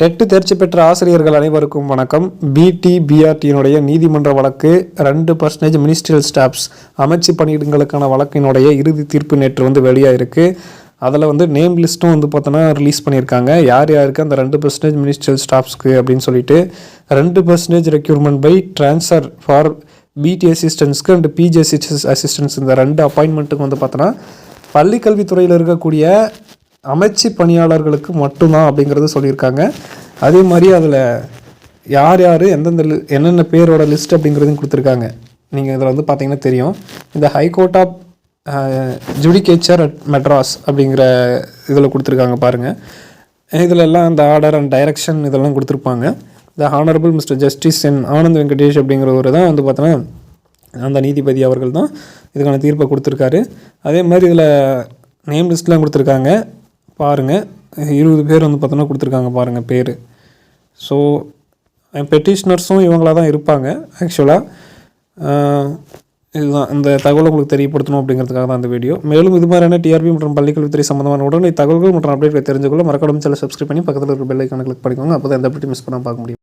TET தேர்ச்சி பெற்ற ஆசிரியர்கள் அனைவருக்கும் வணக்கம். பிடி பிஆர்டியினுடைய நீதிமன்ற வழக்கு ரெண்டு பர்சன்டேஜ் மினிஸ்ட்ரியல் ஸ்டாஃப்ஸ் அமைச்சு பணியிடங்களுக்கான வழக்கினுடைய இறுதி தீர்ப்பு நேற்று வந்து வெளியாகிருக்கு அதில் வந்து நேம் லிஸ்ட்டும் வந்து பார்த்தோன்னா ரிலீஸ் பண்ணியிருக்காங்க. யார் யாருக்கு அந்த ரெண்டு பர்சன்டேஜ் மினிஸ்ட்ரியல் ஸ்டாஃப்ஸ்க்கு அப்படின்னு சொல்லிட்டு ரெண்டு percentage requirement by transfer for BT அசிஸ்டன்ஸ்க்கு and PG assistance இந்த ரெண்டு அப்பாயின்மெண்ட்டுக்கு வந்து பார்த்தோன்னா பள்ளிக்கல்வித்துறையில் இருக்கக்கூடிய அமைச்சு பணியாளர்களுக்கு மட்டும்தான் அப்படிங்கிறது சொல்லியிருக்காங்க. அதே மாதிரி அதில் யார் யார் எந்தெந்த என்னென்ன பேரோட லிஸ்ட் அப்படிங்கிறதையும் கொடுத்துருக்காங்க. நீங்கள் இதில் வந்து பார்த்தீங்கன்னா தெரியும். இந்த high court of judicature at Madras அப்படிங்கிற இதில் கொடுத்துருக்காங்க பாருங்கள் இதில் எல்லாம் அந்த ஆர்டர் அண்ட் டைரக்ஷன் இதெல்லாம் கொடுத்துருப்பாங்க. The honourable mister justice N Anand Venkatesh அப்படிங்கிறவர் தான் வந்து பார்த்தோன்னா அந்த நீதிபதி அவர்கள் தான் இதுக்கான தீர்ப்பை கொடுத்துருக்காரு. அதே மாதிரி இதில் நேம் லிஸ்ட்லாம் கொடுத்துருக்காங்க. பாருங்கள் இருபது பேர் வந்து பார்த்தோன்னா கொடுத்துருக்காங்க பாருங்கள் பேர். ஸோ பெட்டிஷனர்ஸும் இவங்களாக தான் இருப்பாங்க ஆக்சுவலாக இதுதான். இந்த தகவலை உங்களுக்கு தெரியப்படுத்தணும் அப்படிங்கிறதுக்காக தான் இந்த வீடியோ மேலும் இது மாதிரியான டிஆர்பி மற்றும் பள்ளிக்கல்வித்துறை சம்மந்தமான உடனே தகவல்கள் மற்றும் அப்டேட்களை தெரிஞ்சுக்கொள்ள மறக்காம சில சப்ஸ்கிரைப் பண்ணி பக்கத்தில் இருக்கிற பெல்லைக்கான கிளிக் பண்ணிக்கோங்க. அப்போ தான் எந்த அப்டேட் மிஸ் பண்ணால் பார்க்க முடியும்.